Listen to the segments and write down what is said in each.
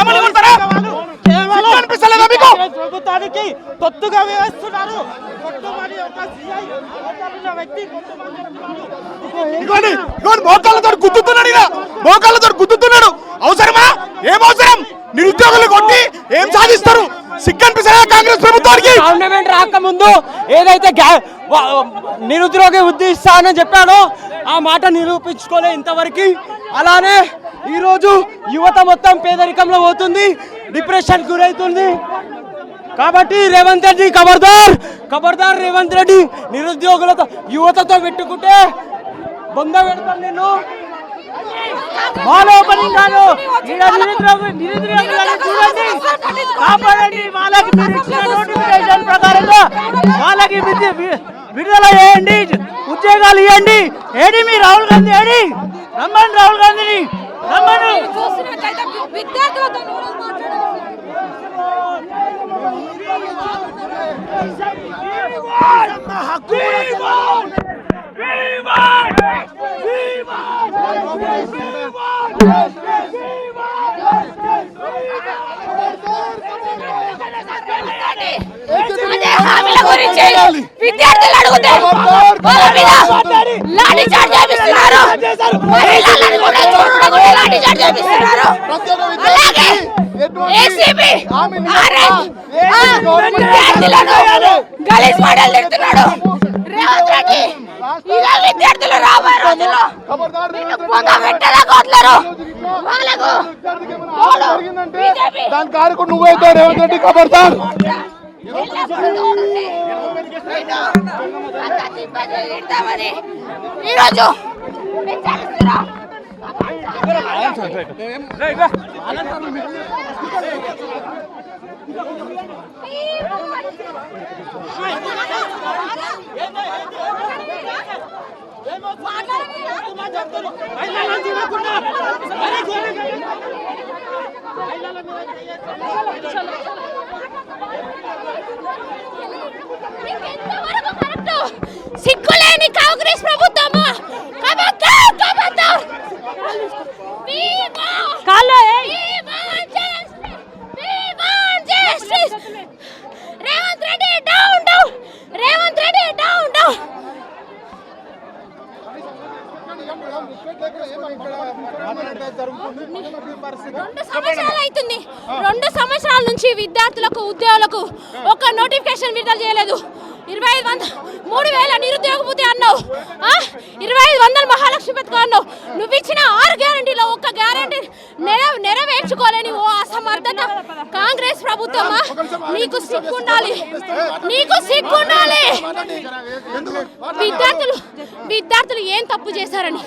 మమ్మల్ని కొడతారా? సిగ్గు అనిపిస్తలేదా మీకు? ప్రభుత్వానికి తొత్తుగా వేస్తున్నారు. మోకాళ్ళతో గుద్దుతున్నాడు ఈయన. మోకాళ్ళతో గుద్దుతున్నాడు. అవసరమా? ఏం అవసరం? నిరుద్యోగులు కొట్టి ఏం సాధిస్తారు? సిగ్గు అనిపిస్తలేదా కాంగ్రెస్ ప్రభుత్వానికి? గవర్నమెంట్ రాకముందు ఏదైతే నిరుద్యోగి ఉద్దేశిస్తానని చెప్పాడో ఆ మాట నిరూపించుకోలే ఇంతవరకు. అలానే ఈరోజు యువత మొత్తం పేదరికంలో పోతుంది డిప్రెషన్ గురవుతుంది. కాబట్టి రేవంత్ రెడ్డి ఖబర్దార్ ఖబర్దార్ రేవంత్ రెడ్డి నిరుద్యోగులతో యువతతో పెట్టుకుంటే బొంద పెడతాను నేను మాలో ఓపెనింగ్ కాదు నిరుద్యోగులను చూడండి కాపాడండి వాళ్ళకి నోటిఫికేషన్ ప్రకారంగా వాళ్ళకి విడుదల చేయండి ఉద్యోగాలు ఇవ్వండి. ఏడి మీ రాహుల్ గాంధీ ఏడి? రమ్మని రాహుల్ గాంధీని. రమ్మను చూసినట్లయితే విద్యార్థులతో ఎవరు విద్యార్థులు లాఠీ చార్జ్ చేపిస్తున్నారు. మహిళలను కూడా చూడడం కూడా లాఠీ చార్జ్ చేపిస్తున్నారు. అలాగే ఏసీబీ విద్యార్థులను గలీజ్ తిడుతున్నాడు. రేవంత్ రెడ్డి ఇలా విద్యార్థులు రాబోయే రోజుల్లో పొంగ వాళ్ళకు దాని కారుకు నువ్వైతే రేవంత్ రెడ్డి ఖబర్దార్. ఈరోజు విచారిస్తున్నాం. ¡Ay, qué విద్యార్థులకు ఉద్యోగులకు ఒక నోటిఫికేషన్ విడుదల చేయలేదు. ఇరవై ఐదు వంద మూడు వేల నిరుద్యోగ భృతి అన్నావు? ఇరవై ఐదు వందల మహాలక్ష్మి పథకం అన్నావు. నువ్వు ఇచ్చిన ఆరు గ్యారంటీలో ఒక్క గ్యారంటీ నెర నెరవేర్చుకోలేని ఓ అసమర్థత కాంగ్రెస్ ప్రభుత్వమా? నీకు సిగ్గుండాలి. నీకు సిగ్గుండాలి. విద్యార్థులు విద్యార్థులు ఏం తప్పు చేశారని?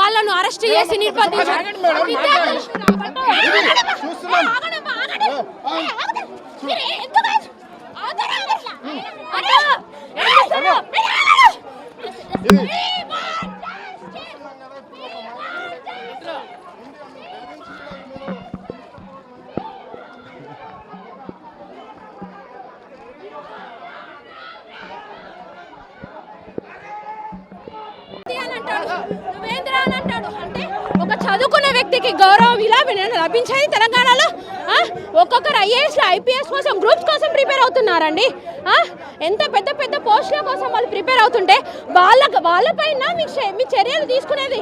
వాళ్ళను అరెస్ట్ చేసి నిర్బంధించారు విద్యార్థులు ఒక్కొక్కరు ఐఏఎస్ ఐపీఎస్ కోసం గ్రూప్స్ కోసం ప్రిపేర్ అవుతున్నారండి. ఎంత పెద్ద పెద్ద పోస్టుల కోసం వాళ్ళు ప్రిపేర్ అవుతుంటే వాళ్ళ వాళ్ళపైన మీ మీ చర్యలు తీసుకునేది.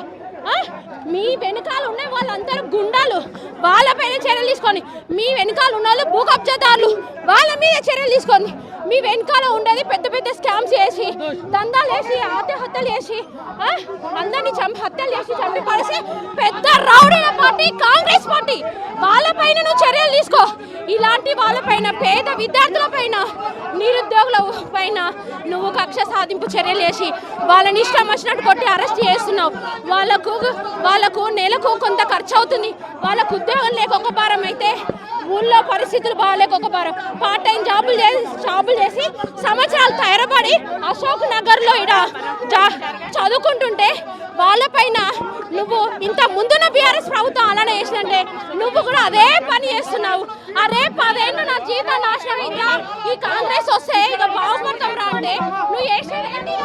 మీ వెనకాల ఉన్న వాళ్ళందరూ గుండాలు. వాళ్ళపైన చర్యలు తీసుకొని మీ వెనకాల ఉన్న వాళ్ళు భూ కబ్జాదారులు వాళ్ళ మీద చర్యలు తీసుకొని మీ వెనకాల ఉండేది పెద్ద పెద్ద స్కామ్స్ చేసి దందాలు వేసి ఆత్మహత్యలు చేసి అందరినీ చంపి హత్యలు చేసి చంపి పడేసి పెద్ద రౌడీల పార్టీ కాంగ్రెస్ పార్టీ. వాళ్ళపైన నువ్వు ఇలాంటి వాళ్ళపైన పేద విద్యార్థుల పైన నిరుద్యోగుల పైన నువ్వు కక్ష సాధింపు చర్యలు చేసి వాళ్ళని ఇష్టం వచ్చినట్టు కొట్టి అరెస్ట్ చేస్తున్నావు. వాళ్ళకు వాళ్ళకు నెలకు కొంత ఖర్చు అవుతుంది వాళ్ళకు ఉద్యోగం లేక ఒక భారం అయితే ఊళ్ళో పరిస్థితులు బాగాలేక ఒక పార్ట్ టైం జాబులు చేసి జాబులు చేసి సంవత్సరాలు తయారపడి అశోక్ నగర్లో ఇడ జా- చదువుకుంటుంటే వాళ్ళపైన నువ్వు ఇంత ముందున్న బీఆర్ఎస్ ప్రభుత్వం అలానే చేసిందంటే నువ్వు కూడా అదే పని చేస్తున్నావు. అరే పదేళ్ళు నా జీవితం నాశనం అయిందా? ఈ కాంగ్రెస్ వస్తే ఇక బాగుపడతాం రా అంటే నువ్వు చేసేది ఏంటి?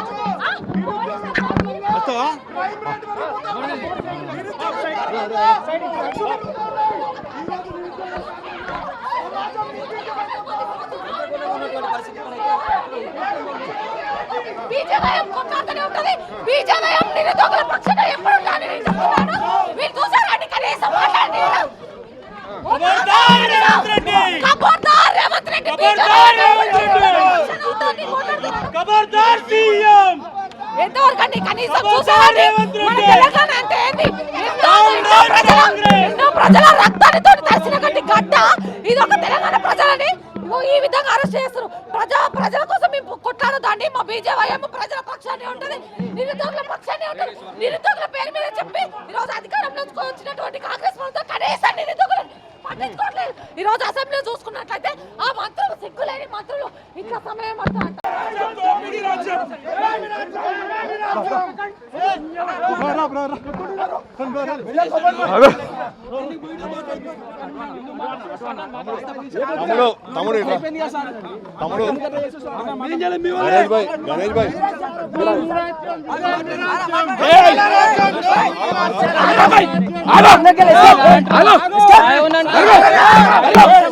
కొట్లాడుతూనే ఉంటది. నిరుద్యోగుల ఎప్పుడు నేను చెప్తున్నాను. మీరు చూసారండి కనీసం రేవంత్ రెడ్డి. సీఎం ఎంతవరకండి కనీసం చూసారండి మన. తెలంగాణ అంటే ఏంది ఎన్నో ప్రజల ప్రజల రక్తానితో తడిసినటువంటి గడ్డ ఇది ఒక తెలంగాణ ప్రజలని ఈ విధంగా అరెస్ట్ చేస్తారు. ప్రజా ప్రజల కోసం మేము కొట్లాడదండి మా బీజేవైఎం ప్రజల పక్షాన్ని ఉంటుంది. నిరుద్యోగుల పక్షాన్ని ఉంటుంది. నిరుద్యోగుల పేరు మీద చెప్పి ఈరోజు అధికారంలో వచ్చినటువంటి కాంగ్రెస్ ప్రభుత్వం కనీసం నిరుద్యోగులను పట్టించుకోవట్లేదు. ఈరోజు రోజు అసెంబ్లీలో చూసుకున్నట్లయితే ఆ మంత్రులు సిగ్గులేని మంత్రులు. ఇంకా సమయం అంటారు తమ్ముడు తమ్ముడు తమ్ముడు Ganesh bhai Ganesh bhai hello hello hello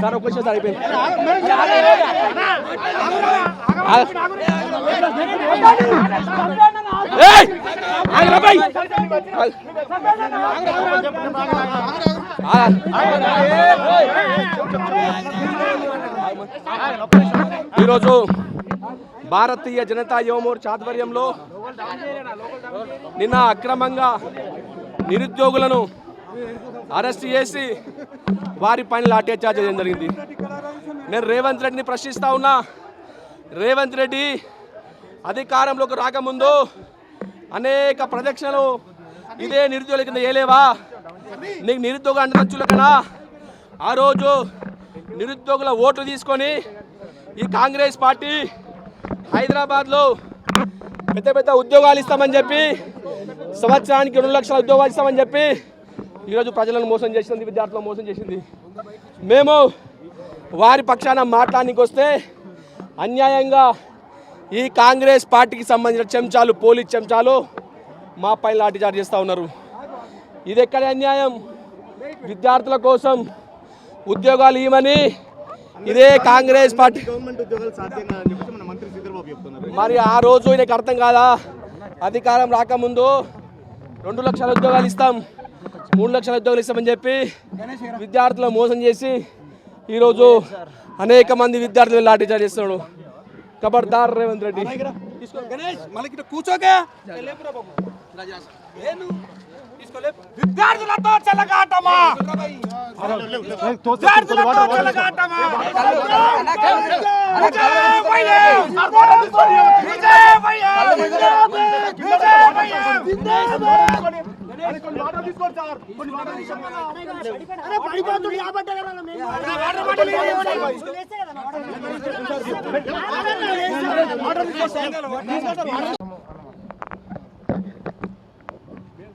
sir ఒక నిమిషం సార్ అయిపోయింది. ఈరోజు భారతీయ జనతా యువమోర్చ ఆధ్వర్యంలో నిన్న అక్రమంగా నిరుద్యోగులను అరెస్ట్ చేసి వారి పైన లాఠీచార్జ్ చేయడం జరిగింది. నేను రేవంత్ రెడ్డిని ప్రశ్నిస్తా ఉన్నా. రేవంత్ రెడ్డి అధికారంలోకి రాకముందు అనేక ప్రదక్షిణలు ఇదే నిరుద్యోగుల కింద వేయలేవా నీకు నిరుద్యోగ అండదంచులకనా ఆ రోజు నిరుద్యోగుల ఓట్లు తీసుకొని ఈ కాంగ్రెస్ పార్టీ హైదరాబాద్లో పెద్ద పెద్ద ఉద్యోగాలు ఇస్తామని చెప్పి సంవత్సరానికి రెండు లక్షల ఉద్యోగాలు ఇస్తామని చెప్పి ఈరోజు ప్రజలను మోసం చేసింది విద్యార్థులను మోసం చేసింది. మేము వారి పక్షాన మాట్లాడడానికి వస్తే అన్యాయంగా ఈ కాంగ్రెస్ పార్టీకి సంబంధించిన చెంచాలు పోలీస్ చెంచాలు మా పైన లాఠీచార్జ్ చేస్తూ ఉన్నారు. ఇది ఎక్కడ అన్యాయం? విద్యార్థుల కోసం ఉద్యోగాలు ఇవ్వమని ఇదే కాంగ్రెస్ పార్టీ మరి ఆ రోజు నీకు అర్థం కాదా? అధికారం రాకముందు రెండు లక్షల ఉద్యోగాలు ఇస్తాం. మూడు లక్షల ఉద్యోగులు ఇస్తామని చెప్పి విద్యార్థులను మోసం చేసి ఈరోజు అనేక మంది విద్యార్థులు లాఠీచార్జ్ చేస్తున్నాడు ఖబర్దార్ రేవంత్ రెడ్డి విద్యార్థులతో చెలగాటమా విద్యార్థులతో చెలగాటమా విజయవయ్యం! విజయవయ్యం! విజయవయ్యం!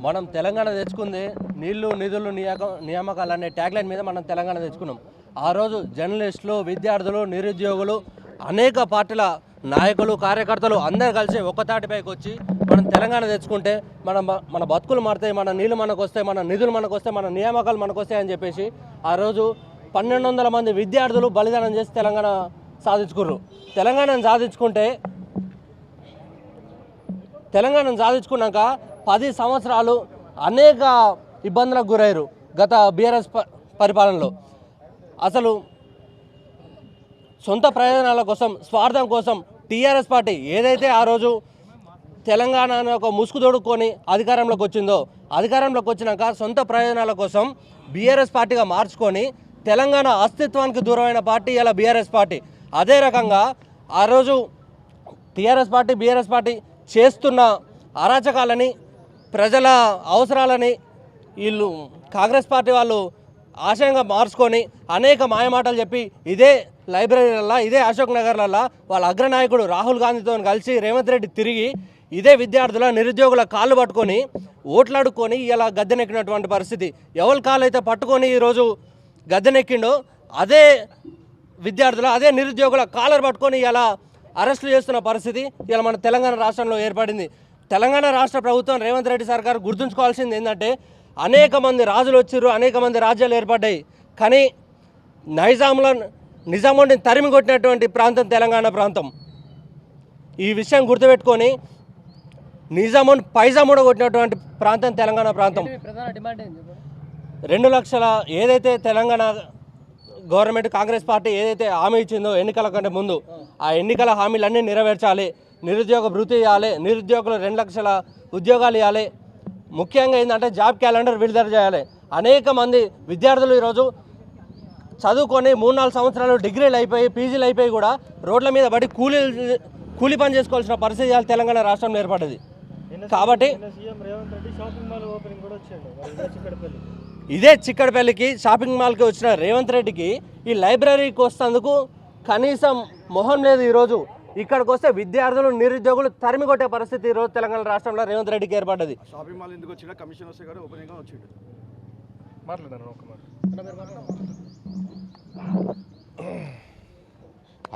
మనం తెలంగాణ తెచ్చుకుంది నీళ్ళు నిధులు నియాక నియామకాలు అనే ట్యాగ్లైన్ మీద మనం తెలంగాణ తెచ్చుకున్నాం. ఆ రోజు జర్నలిస్టులు విద్యార్థులు నిరుద్యోగులు అనేక పార్టీల నాయకులు కార్యకర్తలు అందరు కలిసి ఒక్కతాటిపైకి వచ్చి మనం తెలంగాణ తెచ్చుకుంటే మన మన బతుకులు మారుతాయి మన నీళ్ళు మనకు వస్తాయి మన నిధులు మనకు వస్తాయి మన నియామకాలు మనకు వస్తాయి అని చెప్పేసి ఆ రోజు పన్నెండు వందల మంది విద్యార్థులు బలిదానం చేసి తెలంగాణ సాధించుకుర్రు. తెలంగాణను సాధించుకుంటే తెలంగాణను సాధించుకున్నాక పది సంవత్సరాలు అనేక ఇబ్బందులకు గురయ్యారు గత బీఆర్ఎస్ ప- పరిపాలనలో. అసలు సొంత ప్రయోజనాల కోసం స్వార్థం కోసం టీఆర్ఎస్ పార్టీ ఏదైతే ఆ రోజు తెలంగాణను ఒక ముసుగు తొడుక్కొని అధికారంలోకి వచ్చిందో అధికారంలోకి వచ్చినాక సొంత ప్రయోజనాల కోసం బీఆర్ఎస్ పార్టీగా మార్చుకొని తెలంగాణ అస్తిత్వానికి దూరమైన పార్టీ ఇలా బీఆర్ఎస్ పార్టీ? అదే రకంగా ఆ రోజు టీఆర్ఎస్ పార్టీ బీఆర్ఎస్ పార్టీ చేస్తున్న అరాచకాలని ప్రజల అవసరాలని వీళ్ళు కాంగ్రెస్ పార్టీ వాళ్ళు ఆశయంగా మార్చుకొని అనేక మాయమాటలు చెప్పి ఇదే లైబ్రరీలల్లో ఇదే అశోక్ నగర్లల్లో వాళ్ళ అగ్రనాయకుడు రాహుల్ గాంధీతో కలిసి రేవంత్ రెడ్డి తిరిగి ఇదే విద్యార్థుల నిరుద్యోగుల కాళ్ళు పట్టుకొని ఓట్లాడుకొని ఇలా గద్దెనెక్కినటువంటి పరిస్థితి. ఎవరి కాళ్ళు అయితే పట్టుకొని ఈరోజు గద్దెనెక్కిండో అదే విద్యార్థుల అదే నిరుద్యోగుల కాలర్ పట్టుకొని ఇలా అరెస్టులు చేస్తున్న పరిస్థితి ఇలా మన తెలంగాణ రాష్ట్రంలో ఏర్పడింది. తెలంగాణ రాష్ట్ర ప్రభుత్వం రేవంత్ రెడ్డి సర్కార్ గుర్తుంచుకోవాల్సింది ఏంటంటే అనేక మంది రాజులు వచ్చిర్రు అనేక మంది రాజ్యాలు ఏర్పడ్డాయి. కానీ నైజాంలో నిజాముడిని తరిమి కొట్టినటువంటి ప్రాంతం తెలంగాణ ప్రాంతం. ఈ విషయం గుర్తుపెట్టుకొని నిజామున్ పైజాముడ కొట్టినటువంటి ప్రాంతం తెలంగాణ ప్రాంతం. రెండు లక్షల ఏదైతే తెలంగాణ గవర్నమెంట్ కాంగ్రెస్ పార్టీ ఏదైతే హామీ ఇచ్చిందో ఎన్నికల కంటే ముందు ఆ. ఎన్నికల హామీలన్నీ నెరవేర్చాలి నిరుద్యోగ భృతి ఇవ్వాలి నిరుద్యోగులు రెండు లక్షల ఉద్యోగాలు ఇవ్వాలి. ముఖ్యంగా ఏంటంటే జాబ్ క్యాలెండర్ విడుదల చేయాలి. అనేక మంది విద్యార్థులు ఈరోజు చదువుకొని మూడు నాలుగు సంవత్సరాలు డిగ్రీలు అయిపోయి పీజీలు అయిపోయి కూడా రోడ్ల మీద పడి కూలీ కూలీ పని చేసుకోవాల్సిన పరిస్థితి తెలంగాణ రాష్ట్రంలో ఏర్పడ్డది. కాబట్టి ఇదే చిక్కడపల్లికి షాపింగ్ మాల్కి వచ్చిన రేవంత్ రెడ్డికి ఈ లైబ్రరీకి వస్తేందుకు కనీసం మొహం లేదు ఈరోజు. ఇక్కడికి వస్తే విద్యార్థులు నిరుద్యోగులు తరిమి కొట్టే పరిస్థితి ఈరోజు తెలంగాణ రాష్ట్రంలో రేవంత్ రెడ్డికి ఏర్పడ్డది. షాపింగ్ మాల్ ఎందుకు వచ్చినా కమిషన్ వస్తే కానీ ఓపెనింగ్గా వచ్చిండు.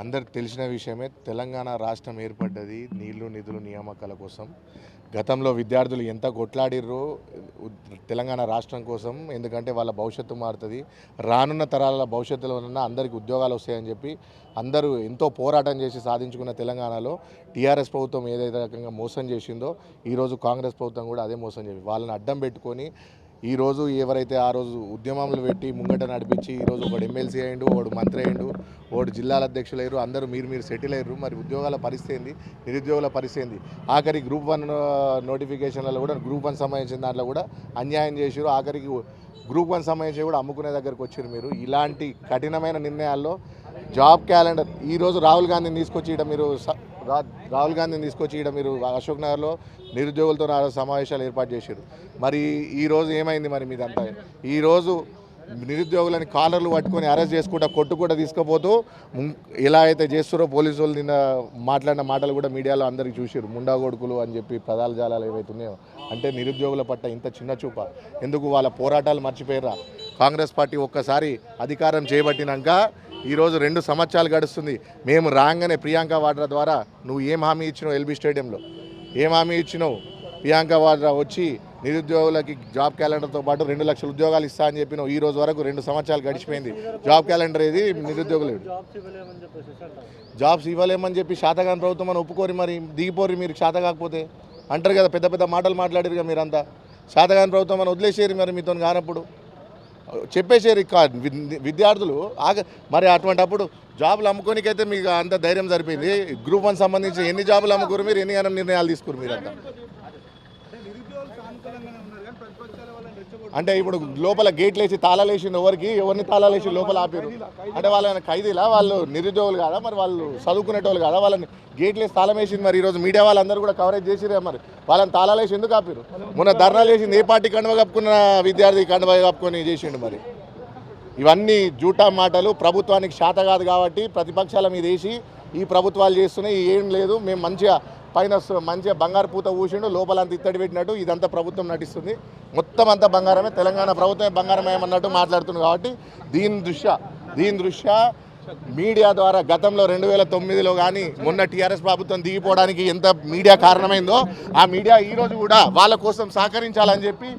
అందరికి తెలిసిన విషయమే తెలంగాణ రాష్ట్రం ఏర్పడ్డది నీళ్ళు నిధులు నియామకాల కోసం. గతంలో విద్యార్థులు ఎంత కొట్లాడిర్రో తెలంగాణ రాష్ట్రం కోసం ఎందుకంటే వాళ్ళ భవిష్యత్తు మారుతుంది. రానున్న తరాల భవిష్యత్తులో ఉన్న అందరికి ఉద్యోగాలు వస్తాయని చెప్పి అందరూ ఎంతో పోరాటం చేసి సాధించుకున్న తెలంగాణలో టీఆర్ఎస్ ప్రభుత్వం ఏదైతే రకంగా మోసం చేసిందో ఈరోజు కాంగ్రెస్ ప్రభుత్వం కూడా అదే మోసం చేసి వాళ్ళని అడ్డం పెట్టుకొని ఈ రోజు ఎవరైతే ఆ రోజు ఉద్యమంలో పెట్టి ముంగట నడిపించి ఈరోజు ఒకడు ఎమ్మెల్సీ అయ్యిండు ఒకడు మంత్రి అయ్యిండు ఒకడు జిల్లాల అధ్యక్షులు అయ్యారు అందరూ మీరు మీరు సెటిల్ అయ్యారు మరి ఉద్యోగాల పరిస్థితి ఏంది? నిరుద్యోగుల పరిస్థితి ఏంది? ఆఖరి గ్రూప్ వన్ నోటిఫికేషన్లలో కూడా గ్రూప్ వన్ సంబంధించిన దాంట్లో కూడా అన్యాయం చేసారు ఆఖరికి గ్రూప్ వన్ సంబంధించి కూడా అమ్ముకునే దగ్గరకు వచ్చారు మీరు. ఇలాంటి కఠినమైన నిర్ణయాల్లో జాబ్ క్యాలెండర్ ఈరోజు రాహుల్ గాంధీని తీసుకొచ్చి ఈడ మీరు స- రాహుల్ గాంధీని తీసుకొచ్చి ఇక్కడ మీరు అశోక్ నగర్లో నిరుద్యోగులతో సమావేశాలు ఏర్పాటు చేశారు. మరి ఈరోజు ఏమైంది మరి మీదంతా? ఈరోజు నిరుద్యోగులని కాలర్లు పట్టుకొని అరెస్ట్ చేసుకుంటా కొట్టు కూడా తీసుకుపోతూ ఎలా అయితే చేస్తారో పోలీసు వాళ్ళు నిన్న మాట్లాడిన మాటలు కూడా మీడియాలో అందరికి చూసారు ముండా కొడుకులు అని చెప్పి పదాల జాలాలు ఏవైతే ఉన్నాయో అంటే నిరుద్యోగుల పట్ల ఇంత చిన్న చూప. ఎందుకు వాళ్ళ పోరాటాలు మర్చిపోయారా కాంగ్రెస్ పార్టీ ఒక్కసారి అధికారం చేపట్టినాక ఈరోజు రెండు సంవత్సరాలు గడుస్తుంది. మేము రాగానే ప్రియాంక వాడ్రా ద్వారా నువ్వు ఏం హామీ ఇచ్చినావు ఎల్బీ స్టేడియంలో? ఏం హామీ ఇచ్చినావు? ప్రియాంక వాడ్రా వచ్చి నిరుద్యోగులకి జాబ్ క్యాలెండర్తో పాటు రెండు లక్షల ఉద్యోగాలు ఇస్తా అని చెప్పినావు. ఈ రోజు వరకు రెండు సంవత్సరాలు గడిచిపోయింది. జాబ్ క్యాలెండర్ ఇది నిరుద్యోగులు జాబ్స్ ఇవ్వలేమని చెప్పి శాతగాని ప్రభుత్వం అని ఒప్పుకోరి మరి. దిగిపోరి మీరు శాత కాకపోతే అంటారు కదా పెద్ద పెద్ద మాటలు మాట్లాడారు కదా మీరంతా. శాతగాని ప్రభుత్వం అని వదిలేసేరి మరి మీతో కానప్పుడు. చెప్పేసారు ఇక విద్యార్థులు ఆగ మరి అటువంటి అప్పుడు జాబులు అమ్ముకోనికైతే మీకు అంత ధైర్యం సరిపోయింది. గ్రూప్ వన్ సంబంధించి ఎన్ని జాబులు అమ్ముకోరు మీరు ఎన్ని నిర్ణయాలు తీసుకురు మీరు అంతా అంటే ఇప్పుడు లోపల గేట్లు వేసి తాళాలు వేసింది ఎవరికి? ఎవరిని తాళాలు వేసి లోపల ఆపారు? అంటే వాళ్ళని ఖైదీలా? వాళ్ళు నిరుద్యోగులు కాదా మరి? వాళ్ళు చదువుకునేటోళ్ళు కాదా? వాళ్ళని గేట్లు వేసి తాళం వేసింది మరి ఈరోజు మీడియా వాళ్ళందరూ కూడా కవరేజ్ చేసిరే మరి. వాళ్ళని తాళాలు వేసి ఎందుకు ఆపారు? మొన్న ధర్నాలు వేసింది ఏ పార్టీ కండువ కప్పుకున్న విద్యార్థి కండువ కప్పుకొని చేసిండు మరి? ఇవన్నీ జూటా మాటలు ప్రభుత్వానికి శాత కాదు కాబట్టి ప్రతిపక్షాల మీద వేసి ఈ ప్రభుత్వాలు చేస్తున్నాయి ఏం లేదు మేము మంచిగా పైన మంచిగా బంగారు పూత ఊసిండు లోపలంతా ఇత్తడి పెట్టినట్టు ఇదంతా ప్రభుత్వం నటిస్తుంది. మొత్తం అంతా బంగారమే తెలంగాణ ప్రభుత్వమే బంగారమేమన్నట్టు మాట్లాడుతుంది కాబట్టి దీని దృష్ట్యా దీని దృష్ట్యా మీడియా ద్వారా గతంలో రెండు వేల తొమ్మిదిలో కానీ మొన్న టీఆర్ఎస్ ప్రభుత్వం దిగిపోవడానికి ఎంత మీడియా కారణమైందో ఆ మీడియా ఈరోజు కూడా వాళ్ళ కోసం సహకరించాలని చెప్పి